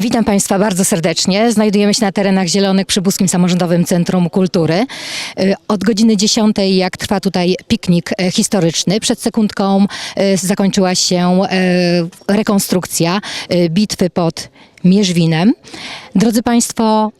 Witam Państwa bardzo serdecznie. Znajdujemy się na terenach zielonych przy Buskim Samorządowym Centrum Kultury. Y, od godziny 10, jak trwa tutaj piknik y, historyczny, przed sekundką y, zakończyła się rekonstrukcja bitwy pod Mierzwinem. Drodzy Państwo,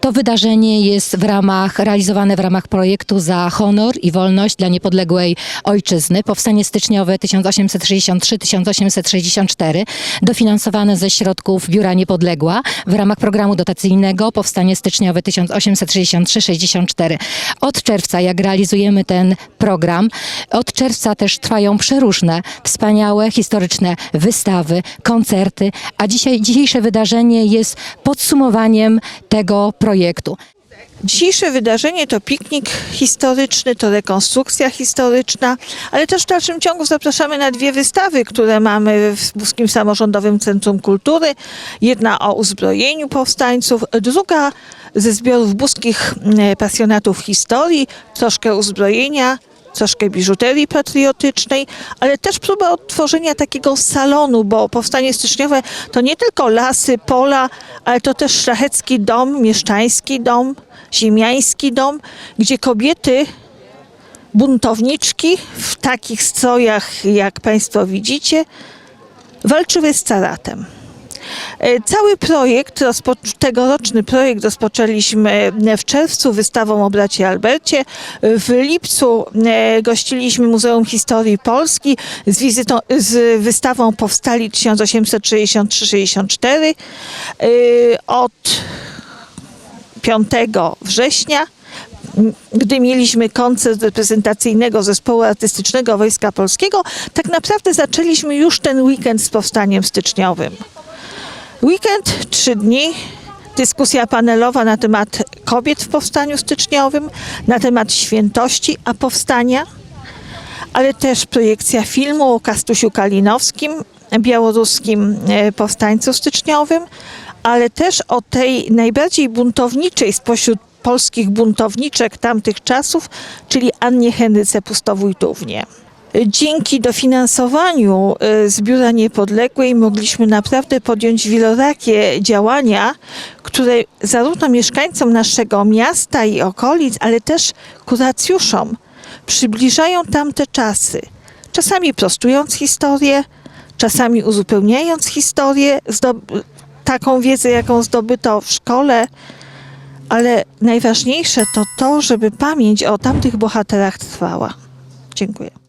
to wydarzenie jest w ramach, realizowane w ramach projektu za honor i wolność dla niepodległej ojczyzny. Powstanie styczniowe 1863-1864, dofinansowane ze środków Biura Niepodległa w ramach programu dotacyjnego Powstanie styczniowe 1863-64. Od czerwca, jak realizujemy ten program, od czerwca też trwają przeróżne, wspaniałe, historyczne wystawy, koncerty, a dzisiaj, dzisiejsze wydarzenie jest podsumowaniem tego projektu. Dzisiejsze wydarzenie to piknik historyczny, to rekonstrukcja historyczna, ale też w dalszym ciągu zapraszamy na dwie wystawy, które mamy w Buskim Samorządowym Centrum Kultury. Jedna o uzbrojeniu powstańców, druga ze zbiorów buskich mm, pasjonatów historii, troszkę uzbrojenia, troszkę biżuterii patriotycznej, ale też próba odtworzenia takiego salonu, bo powstanie styczniowe to nie tylko lasy, pola, ale to też szlachecki dom, mieszczański dom, ziemiański dom, gdzie kobiety buntowniczki w takich strojach, jak Państwo widzicie, walczyły z caratem. E, Cały projekt, tegoroczny projekt rozpoczęliśmy w czerwcu wystawą o bracie Albercie. W lipcu e, gościliśmy Muzeum Historii Polski z, wizytą, z wystawą Powstali 1863-64. E, Od 5 września gdy mieliśmy koncert reprezentacyjnego zespołu artystycznego Wojska Polskiego, tak naprawdę zaczęliśmy już ten weekend z powstaniem styczniowym. Weekend, trzy dni, dyskusja panelowa na temat kobiet w powstaniu styczniowym, na temat świętości, a powstania, ale też projekcja filmu o Kastusiu Kalinowskim, białoruskim e, powstańcu styczniowym, ale też o tej najbardziej buntowniczej spośród polskich buntowniczek tamtych czasów, czyli Annie Henryce Pustowójtównie. Dzięki dofinansowaniu y, z Biura Niepodległej mogliśmy naprawdę podjąć wielorakie działania, które zarówno mieszkańcom naszego miasta i okolic, ale też kuracjuszom przybliżają tamte czasy. Czasami prostując historię, czasami uzupełniając historię, taką wiedzę, jaką zdobyto w szkole, ale najważniejsze to to, żeby pamięć o tamtych bohaterach trwała. Dziękuję.